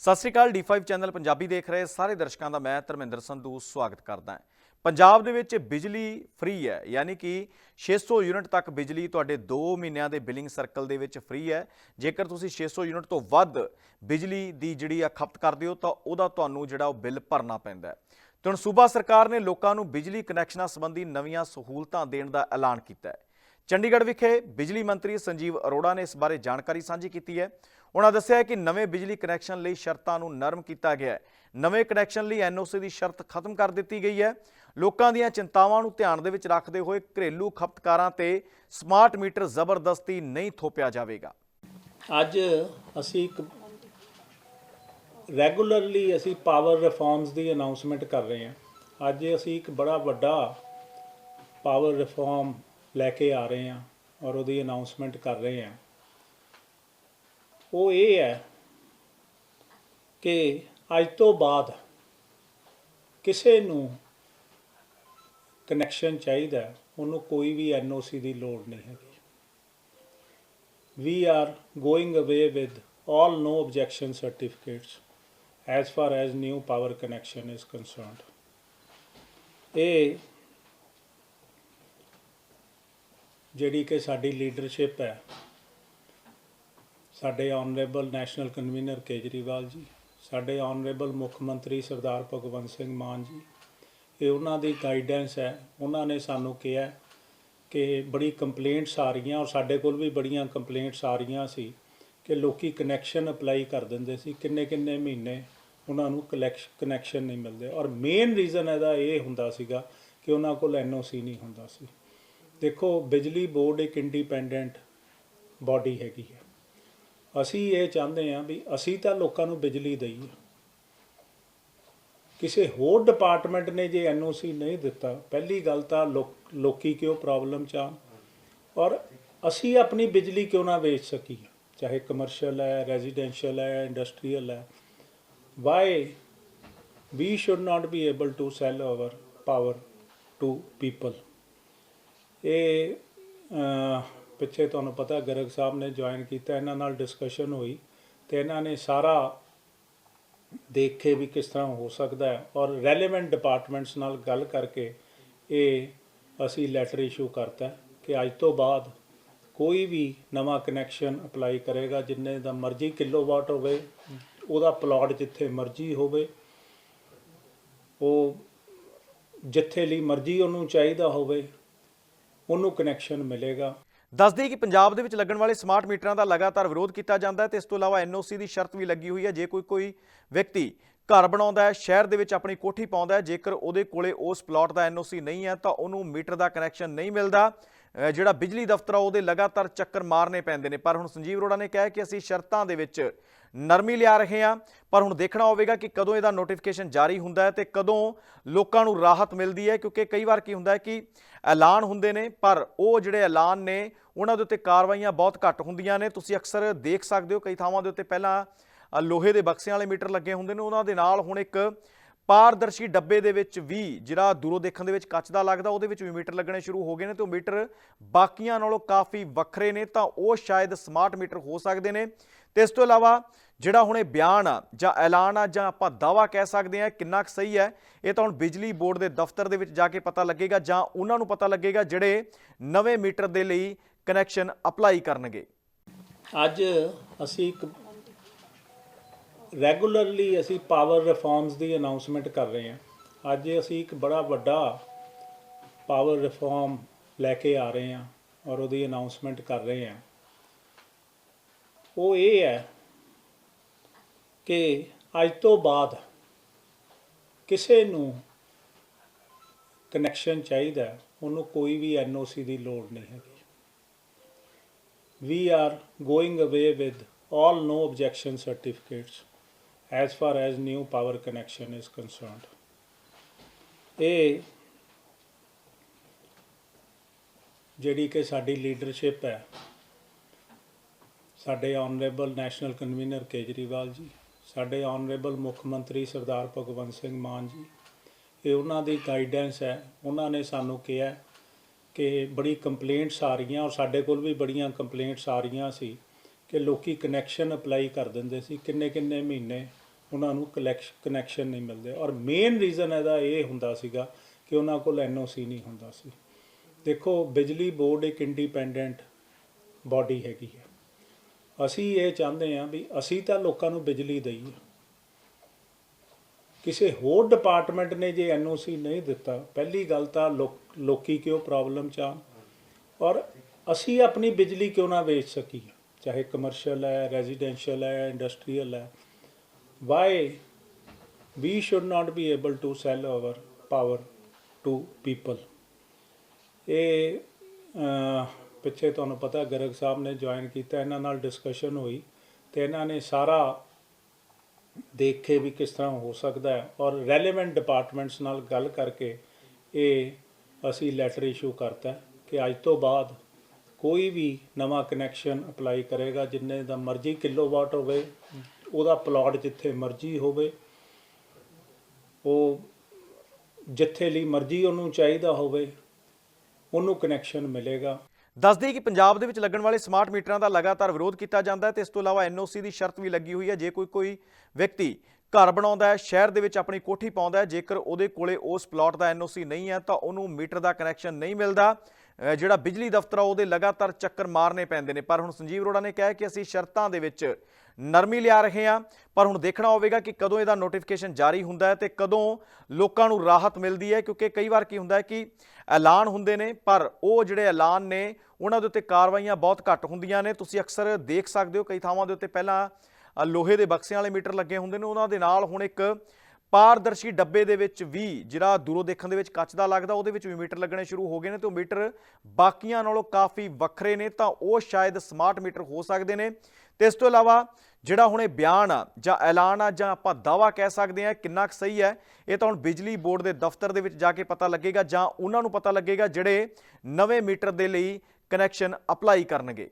ਸਤਿ ਸ਼੍ਰੀ ਅਕਾਲ D5 channel Punjabi ਦੇਖ ਰਹੇ ਸਾਰੇ ਦਰਸ਼ਕਾਂ ਦਾ ਮੈਂ ਧਰਮਿੰਦਰ ਸੰਧੂ ਸਵਾਗਤ ਕਰਦਾ ਹਾਂ। ਪੰਜਾਬ ਦੇ ਵਿੱਚ ਬਿਜਲੀ ਫ੍ਰੀ ਹੈ, ਯਾਨੀ ਕਿ 600 ਯੂਨਿਟ ਤੱਕ ਬਿਜਲੀ ਤੁਹਾਡੇ 2 ਮਹੀਨਿਆਂ ਦੇ ਬਿਲਿੰਗ ਸਰਕਲ ਦੇ ਵਿੱਚ ਫ੍ਰੀ ਹੈ। ਜੇਕਰ ਤੁਸੀਂ 600 ਯੂਨਿਟ ਤੋਂ ਵੱਧ ਬਿਜਲੀ ਦੀ ਜਿਹੜੀ ਆ ਖਪਤ ਕਰਦੇ ਹੋ, ਤਾਂ ਉਹਦਾ ਤੁਹਾਨੂੰ ਜਿਹੜਾ ਉਹ ਬਿੱਲ ਭਰਨਾ ਪੈਂਦਾ ਹੈ। ਤੇ ਹੁਣ ਸੂਬਾ ਸਰਕਾਰ ਨੇ ਲੋਕਾਂ ਨੂੰ ਬਿਜਲੀ ਕਨੈਕਸ਼ਨਾਂ ਸੰਬੰਧੀ ਨਵੀਆਂ ਸਹੂਲਤਾਂ ਦੇਣ ਦਾ ਐਲਾਨ ਕੀਤਾ ਹੈ। ਚੰਡੀਗੜ੍ਹ ਵਿਖੇ ਬਿਜਲੀ ਮੰਤਰੀ ਸੰਜੀਵ ਅਰੋੜਾ ਨੇ ਇਸ ਬਾਰੇ ਜਾਣਕਾਰੀ ਸਾਂਝੀ ਕੀਤੀ ਹੈ। ਉਹਨਾਂ ਦੱਸਿਆ ਕਿ ਨਵੇਂ ਬਿਜਲੀ ਕਨੈਕਸ਼ਨ ਲਈ ਸ਼ਰਤਾਂ ਨੂੰ ਨਰਮ ਕੀਤਾ ਗਿਆ ਹੈ। ਨਵੇਂ ਕਨੈਕਸ਼ਨ ਲਈ ਐਨਓਸੀ ਦੀ ਸ਼ਰਤ ਖਤਮ ਕਰ ਦਿੱਤੀ ਗਈ ਹੈ। ਲੋਕਾਂ ਦੀਆਂ ਚਿੰਤਾਵਾਂ ਨੂੰ ਧਿਆਨ ਦੇ ਵਿੱਚ ਰੱਖਦੇ ਹੋਏ ਘਰੇਲੂ ਖਪਤਕਾਰਾਂ ਤੇ ਸਮਾਰਟ ਮੀਟਰ ਜ਼ਬਰਦਸਤੀ ਨਹੀਂ ਥੋਪਿਆ ਜਾਵੇਗਾ। ਅੱਜ ਅਸੀਂ ਇੱਕ ਰੈਗੂਲਰਲੀ ਅਸੀਂ ਪਾਵਰ ਰਿਫਾਰਮਸ ਦੀ ਅਨਾਉਂਸਮੈਂਟ ਕਰ ਰਹੇ ਹਾਂ। ਅੱਜ ਅਸੀਂ ਇੱਕ ਬੜਾ ਵੱਡਾ ਪਾਵਰ ਰਿਫਾਰਮ ਲੈ ਕੇ ਆ ਰਹੇ ਹਾਂ ਔਰ ਉਹਦੀ ਅਨਾਉਂਸਮੈਂਟ ਕਰ ਰਹੇ ਹਾਂ। ਉਹ ਇਹ ਹੈ ਕਿ ਅੱਜ ਤੋਂ ਬਾਅਦ ਕਿਸੇ ਨੂੰ ਕਨੈਕਸ਼ਨ ਚਾਹੀਦਾ ਹੈ, ਉਹਨੂੰ ਕੋਈ ਵੀ ਐਨਓਸੀ ਦੀ ਲੋੜ ਨਹੀਂ ਹੈਗੀ we are going away with all no objection certificates as far as new power connection is concerned ਇਹ ਜਿਹੜੀ ਕਿ ਸਾਡੀ ਲੀਡਰਸ਼ਿਪ ਹੈ ਸਾਡੇ honourable national convener Kejriwal ji, ਸਾਡੇ ਆਨਰੇਬਲ ਮੁੱਖ ਮੰਤਰੀ ਸਰਦਾਰ ਭਗਵੰਤ ਸਿੰਘ ਮਾਨ ਜੀ, ਇਹ ਉਹਨਾਂ ਦੀ ਗਾਈਡੈਂਸ ਹੈ। ਉਹਨਾਂ ਨੇ ਸਾਨੂੰ ਕਿਹਾ ਕਿ ਬੜੀ ਕੰਪਲੇਂਟਸ ਆ ਰਹੀਆਂ ਔਰ ਸਾਡੇ ਕੋਲ ਵੀ ਬੜੀਆਂ ਕੰਪਲੇਂਟਸ ਆ ਰਹੀਆਂ ਸੀ ਕਿ ਲੋਕੀ ਕਨੈਕਸ਼ਨ ਅਪਲਾਈ ਕਰ ਦਿੰਦੇ ਸੀ। ਕਿੰਨੇ ਕਿੰਨੇ ਮਹੀਨੇ ਉਹਨਾਂ ਨੂੰ ਕਨੈਕਸ਼ਨ ਨਹੀਂ ਮਿਲਦੇ। ਔਰ ਮੇਨ ਰੀਜ਼ਨ ਇਹਦਾ ਇਹ ਹੁੰਦਾ ਸੀਗਾ ਕਿ ਉਹਨਾਂ ਕੋਲ ਐਨਓਸੀ ਨਹੀਂ ਹੁੰਦਾ ਸੀ। ਦੇਖੋ, ਬਿਜਲੀ ਬੋਰਡ ਇੱਕ ਇੰਡੀਪੈਂਡੈਂਟ ਬਾਡੀ ਹੈਗੀ ਹੈ। ਅਸੀਂ ਇਹ ਚਾਹੁੰਦੇ ਹਾਂ ਵੀ ਅਸੀਂ ਤਾਂ ਲੋਕਾਂ ਨੂੰ ਬਿਜਲੀ ਦਈਏ। ਕਿਸੇ ਹੋਰ ਡਿਪਾਰਟਮੈਂਟ ਨੇ ਜੇ ਐਨਓਸੀ ਨਹੀਂ ਦਿੱਤਾ ਪਹਿਲੀ ਗੱਲ ਤਾਂ ਲੋਕ- ਲੋਕੀ ਕਿਉਂ ਪ੍ਰੋਬਲਮ ਚ ਆ ਔਰ ਅਸੀਂ ਆਪਣੀ ਬਿਜਲੀ ਕਿਉਂ ਨਾ ਵੇਚ ਸਕੀਏ? ਚਾਹੇ ਕਮਰਸ਼ੀਅਲ ਹੈ ਰੈਜ਼ੀਡੈਂਸ਼ੀਅਲ ਹੈ ਇੰਡਸਟਰੀਅਲ ਹੈ। Why we should not be able to sell our power to people ਇਹ ਅਹ, ਪਿੱਛੇ ਤੁਹਾਨੂੰ ਪਤਾ ਗਰਗ ਸਾਹਿਬ ਨੇ ਜੁਆਇਨ ਕੀਤਾ, ਇਹਨਾਂ ਨਾਲ ਡਿਸਕਸ਼ਨ ਹੋਈ ਤੇ ਇਹਨਾਂ ਨੇ ਸਾਰਾ ਦੇਖੇ ਵੀ ਕਿਸ ਤਰ੍ਹਾਂ ਹੋ ਸਕਦਾ ਹੈ ਔਰ ਰੈਲੇਵੈਂਟ ਡਿਪਾਰਟਮੈਂਟਸ ਨਾਲ ਗੱਲ ਕਰਕੇ ਇਹ ਅਸੀਂ ਲੈਟਰ ਇਸ਼ੂ ਕਰਤਾ ਕਿ ਅੱਜ ਤੋਂ ਬਾਅਦ ਕੋਈ ਵੀ ਨਵਾਂ ਕਨੈਕਸ਼ਨ ਅਪਲਾਈ ਕਰੇਗਾ, ਜਿੰਨੇ ਦਾ ਮਰਜ਼ੀ ਕਿਲੋਵਾਟ ਹੋਵੇ, ਉਹਦਾ ਪਲਾਟ ਜਿੱਥੇ ਮਰਜ਼ੀ ਹੋਵੇ, ਉਹ ਜਿੱਥੇ ਲਈ ਮਰਜ਼ੀ ਉਹਨੂੰ ਚਾਹੀਦਾ ਹੋਵੇ, ਉਹਨੂੰ ਕਨੈਕਸ਼ਨ ਮਿਲੇਗਾ। ਦੱਸ ਕਿ ਪੰਜਾਬ ਦੇ ਵਿੱਚ ਲੱਗਣ ਵਾਲੇ ਸਮਾਰਟ ਮੀਟਰਾਂ ਦਾ ਲਗਾਤਾਰ ਵਿਰੋਧ ਕੀਤਾ ਜਾਂਦਾ ਹੈ ਤੇ ਇਸ ਤੋਂ ਇਲਾਵਾ ਐਨਓਸੀ ਦੀ ਸ਼ਰਤ ਵੀ ਲੱਗੀ ਹੋਈ ਹੈ। ਜੇ ਕੋਈ ਕੋਈ ਵਿਅਕਤੀ ਘਰ ਬਣਾਉਂਦਾ ਹੈ, ਸ਼ਹਿਰ ਦੇ ਵਿੱਚ ਆਪਣੀ ਕੋਠੀ ਪਾਉਂਦਾ ਹੈ, ਜੇਕਰ ਉਹਦੇ ਕੋਲੇ ਉਸ ਪਲਾਟ ਦਾ ਐਨਓਸੀ ਨਹੀਂ ਹੈ ਤਾਂ ਉਹਨੂੰ ਮੀਟਰ ਦਾ ਕਨੈਕਸ਼ਨ ਨਹੀਂ ਮਿਲਦਾ। ਜਿਹੜਾ ਬਿਜਲੀ ਦਫ਼ਤਰ ਆ, ਉਹਦੇ ਲਗਾਤਾਰ ਚੱਕਰ ਮਾਰਨੇ ਪੈਂਦੇ ਨੇ। ਪਰ ਹੁਣ ਸੰਜੀਵ ਅਰੋੜਾ ਨੇ ਕਿਹਾ ਕਿ ਅਸੀਂ ਸ਼ਰਤਾਂ ਦੇ ਵਿੱਚ ਨਰਮੀ ਲਿਆ ਰਹੇ ਹਾਂ। ਪਰ ਹੁਣ ਦੇਖਣਾ ਹੋਵੇਗਾ ਕਿ ਕਦੋਂ ਇਹਦਾ ਨੋਟੀਫਿਕੇਸ਼ਨ ਜਾਰੀ ਹੁੰਦਾ ਹੈ ਤੇ ਕਦੋਂ ਲੋਕਾਂ ਨੂੰ ਰਾਹਤ ਮਿਲਦੀ ਹੈ, ਕਿਉਂਕਿ ਕਈ ਵਾਰ ਕੀ ਹੁੰਦਾ ਹੈ ਕਿ ਐਲਾਨ ਹੁੰਦੇ ਨੇ, ਪਰ ਉਹ ਜਿਹੜੇ ਐਲਾਨ ਨੇ, ਉਹਨਾਂ ਦੇ ਉੱਤੇ ਕਾਰਵਾਈਆਂ ਬਹੁਤ ਘੱਟ ਹੁੰਦੀਆਂ ਨੇ। ਤੁਸੀਂ ਅਕਸਰ ਦੇਖ ਸਕਦੇ ਹੋ, ਕਈ ਥਾਵਾਂ ਦੇ ਉੱਤੇ ਪਹਿਲਾਂ ਲੋਹੇ ਦੇ ਬਕਸਿਆਂ ਵਾਲੇ ਮੀਟਰ ਲੱਗੇ ਹੁੰਦੇ ਨੇ, ਉਹਨਾਂ ਦੇ ਨਾਲ ਹੁਣ ਇੱਕ ਪਾਰਦਰਸ਼ੀ ਡੱਬੇ ਦੇ ਵਿੱਚ ਵੀ ਜਿਹੜਾ ਦੂਰੋਂ ਦੇਖਣ ਦੇ ਵਿੱਚ ਕੱਚ ਦਾ ਲੱਗਦਾ, ਉਹਦੇ ਵਿੱਚ ਵੀ ਮੀਟਰ ਲੱਗਣੇ ਸ਼ੁਰੂ ਹੋ ਗਏ ਨੇ ਤੇ ਉਹ ਮੀਟਰ ਬਾਕੀਆਂ ਨਾਲੋਂ ਕਾਫੀ ਵੱਖਰੇ ਨੇ, ਤਾਂ ਉਹ ਸ਼ਾਇਦ ਸਮਾਰਟ ਮੀਟਰ ਹੋ ਸਕਦੇ ਨੇ। ਤੇ ਇਸ ਤੋਂ ਇਲਾਵਾ ਜਿਹੜਾ ਹੁਣ ਇਹ ਬਿਆਨ ਆ ਜਾਂ ਐਲਾਨ ਆ ਜਾਂ ਆਪਾਂ ਦਾਵਾ ਕਹਿ ਸਕਦੇ ਆ ਕਿੰਨਾ ਕੁ ਸਹੀ ਹੈ, ਇਹ ਤਾਂ ਹੁਣ ਬਿਜਲੀ ਬੋਰਡ ਦੇ ਦਫ਼ਤਰ ਦੇ ਵਿੱਚ ਜਾ ਕੇ ਪਤਾ ਲੱਗੇਗਾ ਜਾਂ ਉਹਨਾਂ ਨੂੰ ਪਤਾ ਲੱਗੇਗਾ ਜਿਹੜੇ ਨਵੇਂ ਮੀਟਰ ਦੇ ਲਈ ਕਨੈਕਸ਼ਨ ਅਪਲਾਈ ਕਰਨਗੇ। ਅੱਜ ਅਸੀਂ ਇੱਕ ਰੈਗੂਲਰਲੀ ਅਸੀਂ ਪਾਵਰ ਰਿਫਾਰਮਸ ਦੀ ਅਨਾਉਂਸਮੈਂਟ ਕਰ ਰਹੇ ਹਾਂ। ਅੱਜ ਅਸੀਂ ਇੱਕ ਬੜਾ ਵੱਡਾ ਪਾਵਰ ਰਿਫਾਰਮ ਲੈ ਕੇ ਆ ਰਹੇ ਹਾਂ ਔਰ ਉਹਦੀ ਅਨਾਉਂਸਮੈਂਟ ਕਰ ਰਹੇ ਹਾਂ। ਉਹ ਇਹ ਹੈ ਕਿ ਅੱਜ ਤੋਂ ਬਾਅਦ ਕਿਸੇ ਨੂੰ ਕਨੈਕਸ਼ਨ ਚਾਹੀਦਾ ਉਹਨੂੰ ਕੋਈ ਵੀ ਐਨਓਸੀ ਦੀ ਲੋੜ ਨਹੀਂ ਹੈਗੀ। We are going away with all no objection certificates as far as new power connection is concerned. ਇਹ ਜਿਹੜੀ ਕਿ ਸਾਡੀ ਲੀਡਰਸ਼ਿਪ ਹੈ, ਸਾਡੇ honourable national convener Kejriwal ji, ਸਾਡੇ ਆਨਰੇਬਲ ਮੁੱਖ ਮੰਤਰੀ ਸਰਦਾਰ ਭਗਵੰਤ ਸਿੰਘ ਮਾਨ ਜੀ, ਇਹ ਉਹਨਾਂ ਦੀ ਗਾਈਡੈਂਸ ਹੈ। ਉਹਨਾਂ ਨੇ ਸਾਨੂੰ ਕਿਹਾ ਕਿ ਬੜੀ ਕੰਪਲੇਂਟਸ ਆ ਰਹੀਆਂ ਔਰ ਸਾਡੇ ਕੋਲ ਵੀ ਬੜੀਆਂ ਕੰਪਲੇਂਟਸ ਆ ਰਹੀਆਂ ਸੀ ਕਿ ਲੋਕੀ ਕਨੈਕਸ਼ਨ ਅਪਲਾਈ ਕਰ ਦਿੰਦੇ ਸੀ। ਕਿੰਨੇ ਕਿੰਨੇ ਮਹੀਨੇ ਉਹਨਾਂ ਨੂੰ ਕਨੈਕਸ਼ਨ ਨਹੀਂ ਮਿਲਦੇ। ਔਰ ਮੇਨ ਰੀਜ਼ਨ ਇਹਦਾ ਇਹ ਹੁੰਦਾ ਸੀਗਾ ਕਿ ਉਹਨਾਂ ਕੋਲ ਐਨਓਸੀ ਨਹੀਂ ਹੁੰਦਾ ਸੀ। ਦੇਖੋ, ਬਿਜਲੀ ਬੋਰਡ ਇੱਕ ਇੰਡੀਪੈਂਡੈਂਟ ਬਾਡੀ ਹੈਗੀ ਹੈ। ਅਸੀਂ ਇਹ ਚਾਹੁੰਦੇ ਹਾਂ ਵੀ ਅਸੀਂ ਤਾਂ ਲੋਕਾਂ ਨੂੰ ਬਿਜਲੀ ਦਈਏ। ਕਿਸੇ ਹੋਰ ਡਿਪਾਰਟਮੈਂਟ ਨੇ ਜੇ ਐਨਓਸੀ ਨਹੀਂ ਦਿੱਤਾ, ਪਹਿਲੀ ਗੱਲ ਤਾਂ ਲੋਕ- ਲੋਕੀ ਕਿਉਂ ਪ੍ਰੋਬਲਮ ਚ ਆ ਔਰ ਅਸੀਂ ਆਪਣੀ ਬਿਜਲੀ ਕਿਉਂ ਨਾ ਵੇਚ ਸਕੀਏ? ਚਾਹੇ ਕਮਰਸ਼ੀਅਲ ਹੈ ਰੈਜ਼ੀਡੈਂਸ਼ੀਅਲ ਹੈ ਇੰਡਸਟਰੀਅਲ ਹੈ। Why we should not be able to sell our power to people? ਇਹ ਪਿੱਛੇ ਤੁਹਾਨੂੰ ਪਤਾ ਗਰਗ ਸਾਹਿਬ ਨੇ ਜੁਆਇਨ ਕੀਤਾ, ਇਹਨਾਂ ਨਾਲ ਡਿਸਕਸ਼ਨ ਹੋਈ ਤੇ ਇਹਨਾਂ ਨੇ ਸਾਰਾ ਦੇਖੇ ਵੀ ਕਿਸ ਤਰ੍ਹਾਂ ਹੋ ਸਕਦਾ ਹੈ ਔਰ ਰੈਲੇਵੈਂਟ ਡਿਪਾਰਟਮੈਂਟਸ ਨਾਲ ਗੱਲ ਕਰਕੇ ਇਹ ਅਸੀਂ ਲੈਟਰ ਇਸ਼ੂ ਕਰਤਾ ਕਿ ਅੱਜ ਤੋਂ ਬਾਅਦ ਕੋਈ ਵੀ ਨਵਾਂ ਕਨੈਕਸ਼ਨ ਅਪਲਾਈ ਕਰੇਗਾ, ਜਿੰਨੇ ਦਾ ਮਰਜ਼ੀ ਕਿਲੋਵਾਟ ਹੋਵੇ ਉਹਦਾ ਪਲਾਟ ਜਿੱਥੇ ਮਰਜ਼ੀ ਹੋਵੇ, ਉਹ ਜਿੱਥੇ ਲਈ ਮਰਜ਼ੀ ਉਹਨੂੰ ਚਾਹੀਦਾ ਹੋਵੇ, ਉਹਨੂੰ ਕਨੈਕਸ਼ਨ ਮਿਲੇਗਾ। ਦੱਸਦੇ ਕਿ ਪੰਜਾਬ ਦੇ ਵਿੱਚ ਲੱਗਣ ਵਾਲੇ ਸਮਾਰਟ ਮੀਟਰਾਂ ਦਾ ਲਗਾਤਾਰ ਵਿਰੋਧ ਕੀਤਾ ਜਾਂਦਾ ਹੈ ਤੇ ਇਸ ਤੋਂ ਇਲਾਵਾ ਐਨਓਸੀ ਦੀ ਸ਼ਰਤ ਵੀ ਲੱਗੀ ਹੋਈ ਹੈ। ਜੇ ਕੋਈ ਕੋਈ ਵਿਅਕਤੀ ਘਰ ਬਣਾਉਂਦਾ ਹੈ, ਸ਼ਹਿਰ ਦੇ ਵਿੱਚ ਆਪਣੀ ਕੋਠੀ ਪਾਉਂਦਾ ਹੈ, ਜੇਕਰ ਉਹਦੇ ਕੋਲੇ ਉਸ ਪਲਾਟ ਦਾ ਐਨਓਸੀ ਨਹੀਂ ਹੈ, ਤਾਂ ਉਹਨੂੰ ਮੀਟਰ ਦਾ ਕਨੈਕਸ਼ਨ ਨਹੀਂ ਮਿਲਦਾ। ਜਿਹੜਾ ਬਿਜਲੀ ਦਫ਼ਤਰ ਆ, ਉਹਦੇ ਲਗਾਤਾਰ ਚੱਕਰ ਮਾਰਨੇ ਪੈਂਦੇ ਨੇ। ਪਰ ਹੁਣ ਸੰਜੀਵ ਅਰੋੜਾ ਨੇ ਕਿਹਾ ਕਿ ਅਸੀਂ ਸ਼ਰਤਾਂ ਦੇ ਵਿੱਚ ਨਰਮੀ ਲਿਆ ਰਹੇ ਹਾਂ। ਪਰ ਹੁਣ ਦੇਖਣਾ ਹੋਵੇਗਾ ਕਿ ਕਦੋਂ ਇਹਦਾ ਨੋਟੀਫਿਕੇਸ਼ਨ ਜਾਰੀ ਹੁੰਦਾ ਹੈ ਤੇ ਕਦੋਂ ਲੋਕਾਂ ਨੂੰ ਰਾਹਤ ਮਿਲਦੀ ਹੈ, ਕਿਉਂਕਿ ਕਈ ਵਾਰ ਕੀ ਹੁੰਦਾ ਹੈ ਕਿ ਐਲਾਨ ਹੁੰਦੇ ਨੇ, ਪਰ ਉਹ ਜਿਹੜੇ ਐਲਾਨ ਨੇ, ਉਹਨਾਂ ਦੇ ਉੱਤੇ ਕਾਰਵਾਈਆਂ ਬਹੁਤ ਘੱਟ ਹੁੰਦੀਆਂ ਨੇ। ਤੁਸੀਂ ਅਕਸਰ ਦੇਖ ਸਕਦੇ ਹੋ, ਕਈ ਥਾਵਾਂ ਦੇ ਉੱਤੇ ਪਹਿਲਾਂ ਲੋਹੇ ਦੇ ਬਕਸਿਆਂ ਵਾਲੇ ਮੀਟਰ ਲੱਗੇ ਹੁੰਦੇ ਨੇ, ਉਹਨਾਂ ਦੇ ਨਾਲ ਹੁਣ ਇੱਕ ਪਾਰਦਰਸ਼ੀ ਡੱਬੇ ਦੇ ਵਿੱਚ ਵੀ ਜਿਹੜਾ ਦੂਰੋਂ ਦੇਖਣ ਦੇ ਵਿੱਚ ਕੱਚ ਦਾ ਲੱਗਦਾ, ਉਹਦੇ ਵਿੱਚ ਵੀ ਮੀਟਰ ਲੱਗਣੇ ਸ਼ੁਰੂ ਹੋ ਗਏ ਨੇ ਤੇ ਉਹ ਮੀਟਰ ਬਾਕੀਆਂ ਨਾਲੋਂ ਕਾਫੀ ਵੱਖਰੇ ਨੇ, ਤਾਂ ਉਹ ਸ਼ਾਇਦ ਸਮਾਰਟ ਮੀਟਰ ਹੋ ਸਕਦੇ ਨੇ। ਤੇ ਇਸ ਤੋਂ ਇਲਾਵਾ ਜਿਹੜਾ ਹੁਣ ਇਹ ਬਿਆਨ ਆ ਜਾਂ ਐਲਾਨ ਆ ਜਾਂ ਆਪਾਂ ਦਾਵਾ ਕਹਿ ਸਕਦੇ ਆ ਕਿੰਨਾ ਕੁ ਸਹੀ ਹੈ ਇਹ ਤਾਂ ਹੁਣ ਬਿਜਲੀ ਬੋਰਡ ਦੇ ਦਫ਼ਤਰ ਦੇ ਵਿੱਚ ਜਾ ਕੇ ਪਤਾ ਲੱਗੇਗਾ ਜਾਂ ਉਹਨਾਂ ਨੂੰ ਪਤਾ ਲੱਗੇਗਾ ਜਿਹੜੇ ਨਵੇਂ ਮੀਟਰ ਦੇ ਲਈ ਕਨੈਕਸ਼ਨ ਅਪਲਾਈ ਕਰਨਗੇ।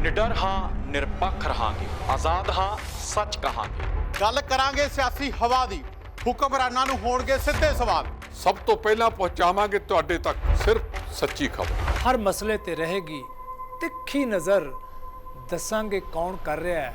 ਨਿਡਰ ਹਾਂ ਨਿਰਪੱਖ ਰਹਾਂਗੇ। ਆਜ਼ਾਦ ਹਾਂ ਸੱਚ ਕਹਾਂਗੇ। ਗੱਲ ਕਰਾਂਗੇ ਸਿਆਸੀ ਹਵਾ ਦੀ। ਹੁਕਮਰਾਨਾਂ ਨੂੰ ਹੋਣਗੇ ਸਿੱਧੇ ਸਵਾਲ। ਸਭ ਤੋਂ ਪਹਿਲਾਂ ਪਹੁੰਚਾਵਾਂਗੇ ਤੁਹਾਡੇ ਤੱਕ ਸਿਰਫ ਸੱਚੀ ਖਬਰ। ਹਰ ਮਸਲੇ ਤੇ ਰਹੇਗੀ ਤਿੱਖੀ ਨਜ਼ਰ। ਦੱਸਾਂਗੇ ਕੌਣ ਕਰ ਰਿਹਾ ਹੈ।